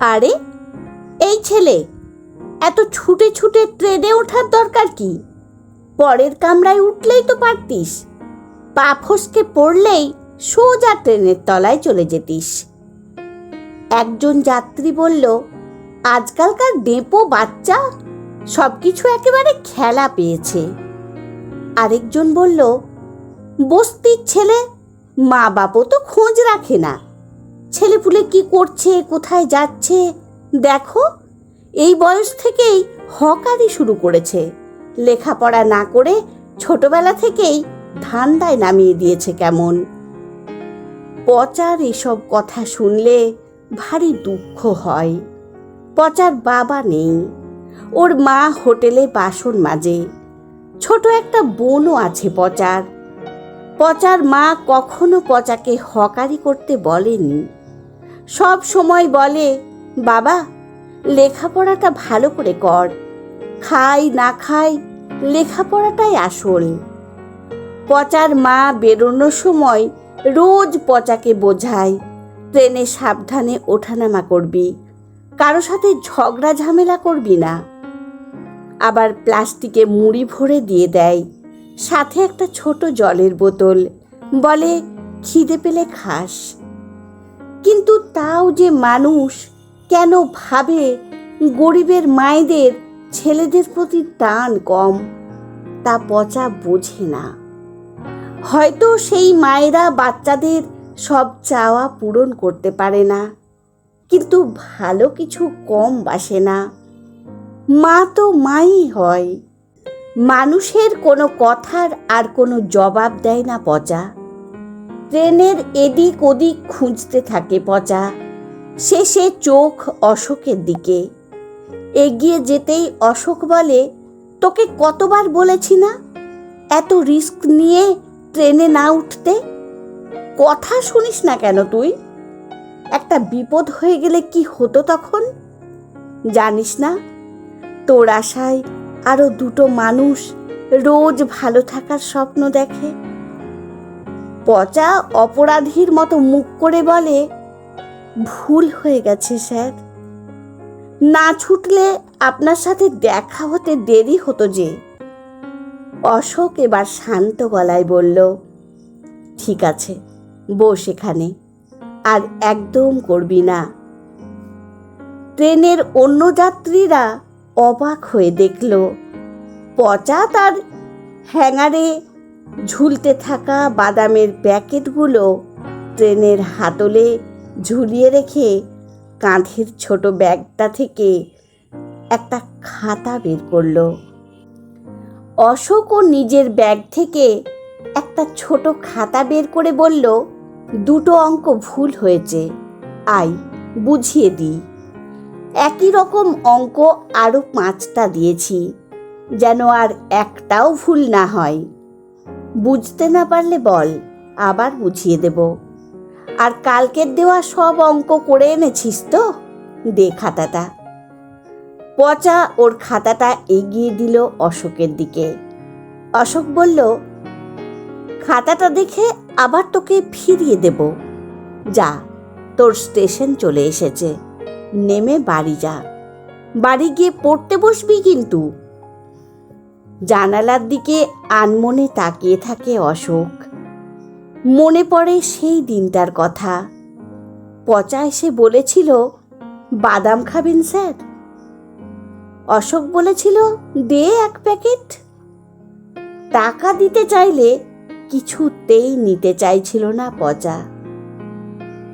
আরে, এই ছেলে, এত ছুটে ছুটে ট্রেনে ওঠার দরকার কি? পরের কামরায় উঠলেই তো পারতিস। পা ফসকে পড়লেই সোজা ট্রেনের তলায় চলে যেতিস। একজন যাত্রী বলল, আজকালকার ডেপো বাচ্চা সব কিছু একেবারে খেলা পেয়েছে। আরেকজন বলল, বস্তির ছেলে মা বাপও তো খোঁজ রাখে না। ছেলেপুলে কি করছে, কোথায় যাচ্ছে? দেখো, এই বয়স থেকেই হকারি শুরু করেছে। লেখাপড়া না করে ছোটবেলা থেকেই ধান্দায় নামিয়ে দিয়েছে কেমন। পচার এসব কথা শুনলে ভারী দুঃখ হয়। পচার বাবা নেই। ওর মা হোটেলে বাসন মাজে। ছোট একটা বোনও আছে পচার। পচার মা কখনো পচাকে হকারি করতে বলেনি। সব সময় বলে, বাবা, লেখাপড়াটা ভালো করে কর। খাই, না খাই, লেখাপড়াটাই আসল। পচার মা বেরোনোর সময় রোজ পচাকে বোঝায়, ট্রেনে সাবধানে ওঠানামা করবি, কারও সাথে ঝগড়া ঝামেলা করবি না। আবার প্লাস্টিকে মুড়ি ভরে দিয়ে দেয়, সাথে একটা ছোট জলের বোতল, বলে, খিদে পেলে খাস। কিন্তু তাও যে মানুষ কেন ভাবে গরিবের মায়েদের ছেলেদের প্রতি টান কম, তা পচা বোঝে না। হয়তো সেই মায়েরা বাচ্চাদের সব চাওয়া পূরণ করতে পারে না, কিন্তু ভালো কিছু কম বাসে না। মা তো মাই হয়, মানুষের কোনো কথার আর কোনো জবাব দেয় না পচা। ট্রেনের এদিক ওদিক খুঁজতে থাকে পচা। শেষে চোখ অশোকের দিকে। এগিয়ে যেতেই অশোক বলে, তোকে কতবার বলেছি না? এত রিস্ক নিয়ে ট্রেনে না উঠতে? কথা শুনিস না কেন তুই? একটা বিপদ হয়ে গেলে কি হতো তখন? জানিস না? তোর আশায় আরও দুটো মানুষ রোজ ভালো থাকার স্বপ্ন দেখে। পচা অপরাধীর মতো মুখ করে বলে, ভুল হয়ে গেছে, স্যার। না ছুটলে আপনার সাথে দেখা হতে দেরি হতো যে। অশোক এবার শান্ত গলায় বলল, ঠিক আছে, বস এখানে, আর একদম করবি না। ট্রেনের অন্য যাত্রীরা অবাক হয়ে দেখল, পচা তার হ্যাঙ্গারে ঝুলতে থাকা বাদামের প্যাকেটগুলো ট্রেনের হাতলে ঝুলিয়ে রেখে কাঁধের ছোট ব্যাগটা থেকে একটা খাতা বের করল। অশোকও নিজের ব্যাগ থেকে একটা ছোট খাতা বের করে বলল, দুটো অঙ্ক ভুল হয়েছে। আই বুঝিয়ে দিই। একই রকম অঙ্ক আরও পাঁচটা দিয়েছি, যেন আর একটাও ভুল না হয়। বুঝতে না পারলে বল, আবার বুঝিয়ে দেব। আর কালকের দেওয়া সব অঙ্ক করে এনেছিস তো? দে খাতাটা। পচা ওর খাতাটা এগিয়ে দিল অশোকের দিকে। অশোক বলল, খাতাটা দেখে আবার তোকে ফিরিয়ে দেব। যা, তোর স্টেশন চলে এসেছে। নেমে বাড়ি যা। বাড়ি গিয়ে পড়তে বসবি কিন্তু। জানালার দিকে আনমনে তাকিয়ে থাকে অশোক। মনে পড়ে সেই দিনটার কথা। পচা এসে বলেছিল, বাদাম খাবেন, স্যার? অশোক বলেছিল, দে এক প্যাকেট। টাকা দিতে চাইলে কিছুতেই নিতে চাইছিল না পচা।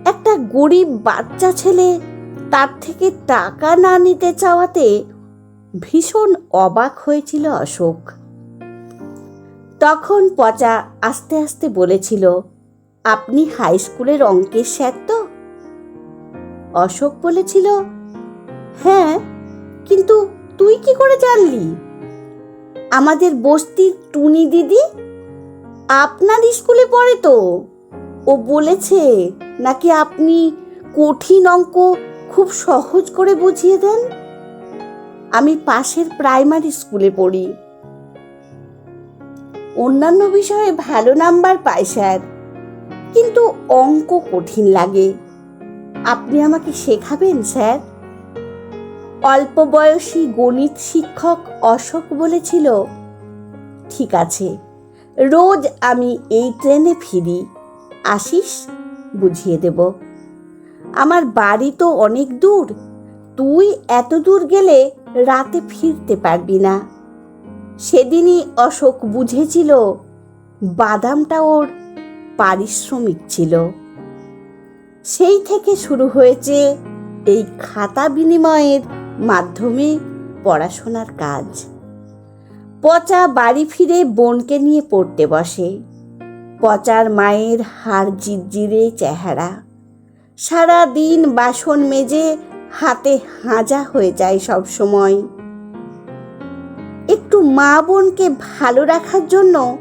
একটা গরিব বাচ্চা ছেলে তার থেকে টাকা না নিতে চাওয়াতে ভীষণ অবাক হয়েছিল অশোক। তখন পচা আস্তে আস্তে বলেছিল, আপনি হাই স্কুলের অঙ্কের স্যার তো? অশোক বলেছিল হ্যাঁ কিন্তু তুই কি করে জানলি? আমাদের বস্তির টুনি দিদি আপনার স্কুলে পড়ে তো। ও বলেছে নাকি আপনি কঠিন অঙ্ক খুব সহজ করে বুঝিয়ে দেন? আমি পাশের প্রাইমারি স্কুলে পড়ি। অন্যান্য বিষয়ে ভালো নাম্বার পাই, স্যার। কিন্তু অঙ্ক কঠিন লাগে। আপনি আমাকে শেখাবেন, স্যার? অল্প বয়সী গণিত শিক্ষক অশোক বলেছিল, ঠিক আছে, রোজ আমি এই ট্রেনে ফিরি। আসিস, বুঝিয়ে দেব। আমার বাড়ি তো অনেক দূর, তুই এত দূর গেলে রাতে ফিরতে পারবি না। সেদিনই অশোক বুঝেছিল বাদামটা ওর পারিশ্রমিক ছিল। সেই থেকে শুরু হয়েছে এই খাতা বিনিময়ের মাধ্যমে পড়াশোনার কাজ। পচা বাড়ি ফিরে বোনকে নিয়ে পড়তে বসে। পচার মায়ের হাড় জিরজিরে চেহারা। সারা দিন বাসন মেজে হাতে হাজা হয়ে যায় সব সময়। একটু মা বোনকে ভালো রাখার জন্য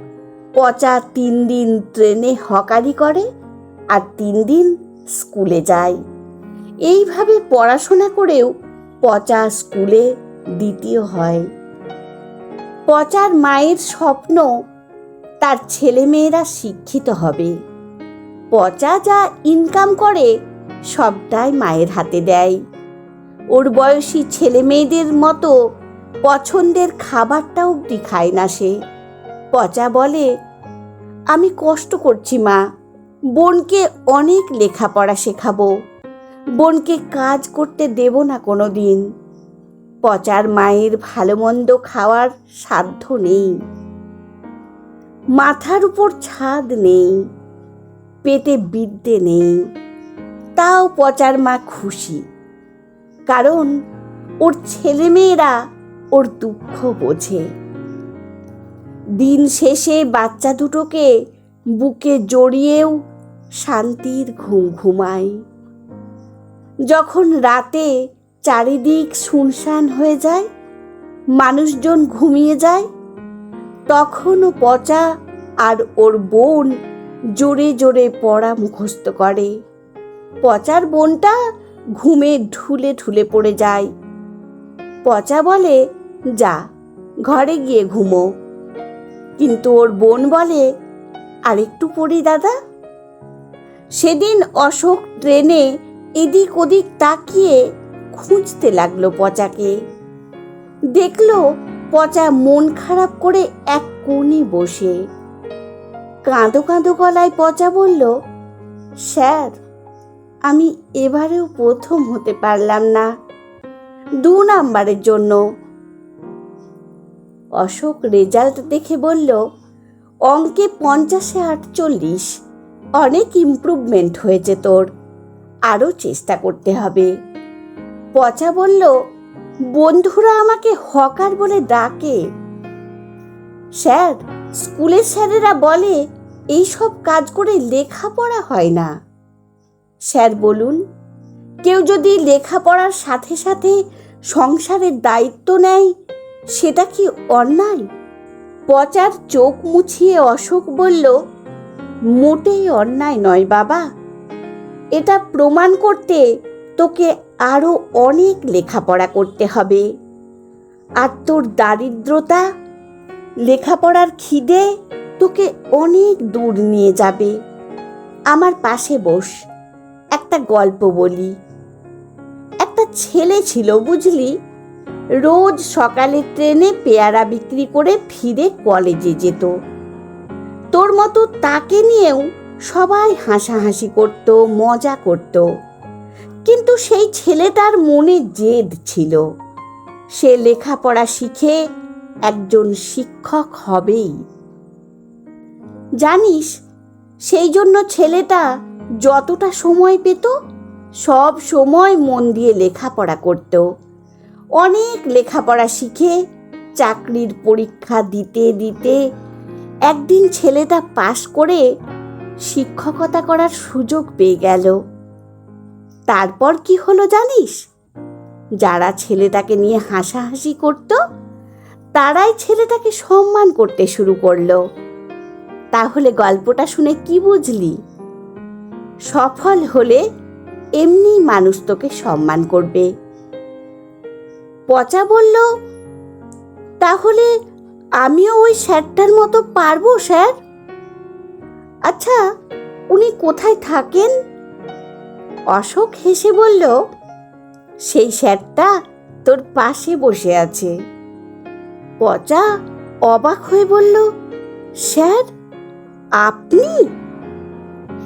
পচা তিন দিন ট্রেনে হকারি করে আর তিন দিন স্কুলে যায়। এইভাবে পড়াশোনা করেও পচা স্কুলে দ্বিতীয় হয়। পচার মায়ের স্বপ্ন তার ছেলেমেয়েরা শিক্ষিত হবে। পচা যা ইনকাম করে সবটাই মায়ের হাতে দেয়। ওর বয়সী ছেলে মেয়েদের মতো পছন্দের খাবারটা অবধি খায় না সে। পচা বলে, আমি কষ্ট করছি মা, বোনকে অনেক লেখাপড়া শেখাবো, বোনকে কাজ করতে দেব না কোনো দিন পচার মায়ের ভালো মন্দ খাওয়ার সাধ্য নেই। মাথার উপর ছাদ নেই, পেটে বিদ্যে নেই। তাও পচার মা খুশি। কারণ ওর ছেলেমেয়েরা ওর দুঃখ বোঝে। দিন শেষে বাচ্চা দুটোকে বুকে জড়িয়েও শান্তির ঘুম ঘুমায়। যখন রাতে চারিদিক শুনশান হয়ে যায়, মানুষজন ঘুমিয়ে যায়, তখনও পচা আর ওর বোন জোরে জোরে পড়া মুখস্থ করে। পচার বোনটা ঘুমে ঢুলে ঢুলে পড়ে যায়। পচা বলে, যা, ঘরে গিয়ে ঘুমো। কিন্তু ওর বোন বলে, আরেকটু পড়ি দাদা। সেদিন অশোক ট্রেনে এদিক ওদিক তাকিয়ে খুঁজতে লাগল পচাকে। দেখল পচা মন খারাপ করে এক কোণে বসে। কাঁদো কাঁদো গলায় পচা বলল, স্যার আমি এবারেও প্রথম হতে পারলাম না। দু নাম্বারের জন্য। অশোক রেজাল্ট দেখে বলল, অঙ্কে পঞ্চাশে আটচল্লিশ। অনেক ইমপ্রুভমেন্ট হয়েছে তোর। আরও চেষ্টা করতে হবে। পচা বলল, বন্ধুরা আমাকে হকার বলে ডাকে। স্যার, স্কুলের স্যারেরা বলে, এইসব কাজ করে লেখাপড়া হয় না। স্যার বলুন, কেউ যদি লেখাপড়ার সাথে সাথে সংসারের দায়িত্ব নেয়, সেটা কি অন্যায়? পচার চোখ মুছিয়ে অশোক বলল, মোটেই অন্যায় নয় বাবা। এটা প্রমাণ করতে তোকে আরও অনেক লেখাপড়া করতে হবে। আর তোর দারিদ্রতা, লেখাপড়ার খিদে তোকে অনেক দূর নিয়ে যাবে। আমার পাশে বস। একটা গল্প বলি। একটা ছেলে ছিল, বুঝলি? রোজ সকালে ট্রেনে পেয়ারা বিক্রি করে ফিরে কলেজে যেত। তোর মতো তাকে নিয়েও সবাই হাসাহাসি করত, মজা করত। কিন্তু সেই ছেলেটার মনে জেদ ছিল। সে লেখাপড়া শিখে একজন শিক্ষক হবেই। জানিস, সেই জন্য ছেলেটা যতটা সময় পেত, সব সময় মন দিয়ে লেখাপড়া করত। অনেক লেখাপড়া শিখে চাকরির পরীক্ষা দিতে দিতে একদিন ছেলেটা পাশ করে শিক্ষকতা করার সুযোগ পেয়ে গেল। তারপর কি হলো জানিস? যারা ছেলেটাকে নিয়ে হাসাহাসি করত, তারাই ছেলেটাকে সম্মান করতে শুরু করল। তাহলে গল্পটা শুনে কি বুঝলি? সফল হলে এমনি মানুষ তোকে সম্মান করবে। পচা বলল, তাহলে আমিও ওই স্যারটার মতো পারব, স্যার? আচ্ছা উনি কোথায় থাকেন? অশোক হেসে বলল, সেই স্যারটা তোর পাশে বসে আছে। পচা অবাক হয়ে বলল, স্যার, আপনি?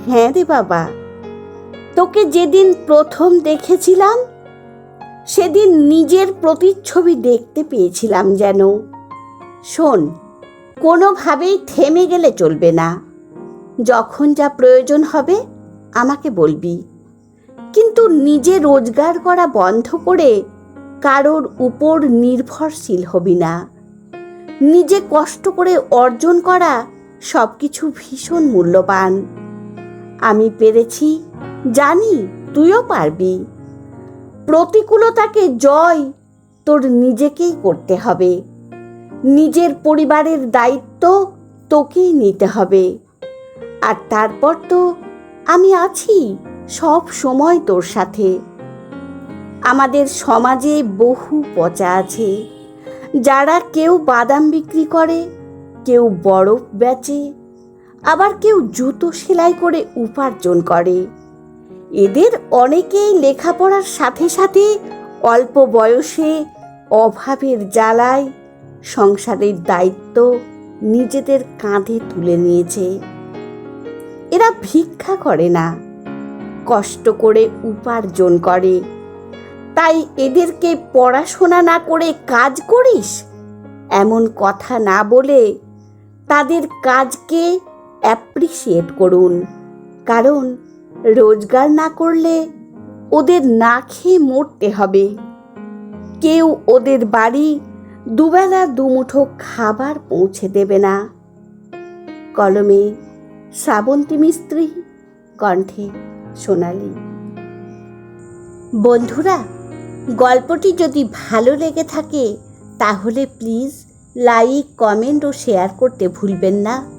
হ্যাঁ রে বাবা। তোকে যেদিন প্রথম দেখেছিলাম, সেদিন নিজের প্রতিচ্ছবি দেখতে পেয়েছিলাম যেন। শোন, কোনোভাবেই থেমে গেলে চলবে না। যখন যা প্রয়োজন হবে, আমাকে বলবি। কিন্তু নিজে রোজগার করা বন্ধ করে কারোর উপর নির্ভরশীল হবি না। নিজে কষ্ট করে অর্জন করা সব কিছু ভীষণ মূল্যবান। আমি পেরেছি। জানি, তুইও পারবি। প্রতিকূলতাকে জয় তোর নিজেকেই করতে হবে। নিজের পরিবারের দায়িত্ব তোকেই নিতে হবে। আর তারপর তো আমি আছি সব সময় তোর সাথে। আমাদের সমাজে বহু পচা আছে। যারা কেউ বাদাম বিক্রি করে, কেউ বরফ বেচে আবার কেউ জুতো সেলাই করে উপার্জন করে। এদের অনেকেই লেখাপড়ার সাথে সাথে অল্প বয়সে অভাবের জ্বালায় সংসারের দায়িত্ব নিজেদের কাঁধে তুলে নিয়েছে। এরা ভিক্ষা করে না, কষ্ট করে উপার্জন করে। তাই এদেরকে পড়াশোনা না করে কাজ করিস? এমন কথা না বলে তাদের কাজকে অ্যাপ্রিসিয়েট করুন। কারণ, রোজগার না করলে ওদের না খেয়ে মরতে হবে। কেউ ওদের বাড়ি দুবেলা দুমুঠো খাবার পৌঁছে দেবে না। কলমে শ্রাবন্তী মিস্ত্রি কণ্ঠে সোনালি। বন্ধুরা, গল্পটি যদি ভালো লেগে থাকে, তাহলে প্লিজ লাইক কমেন্ট ও শেয়ার করতে ভুলবেন না।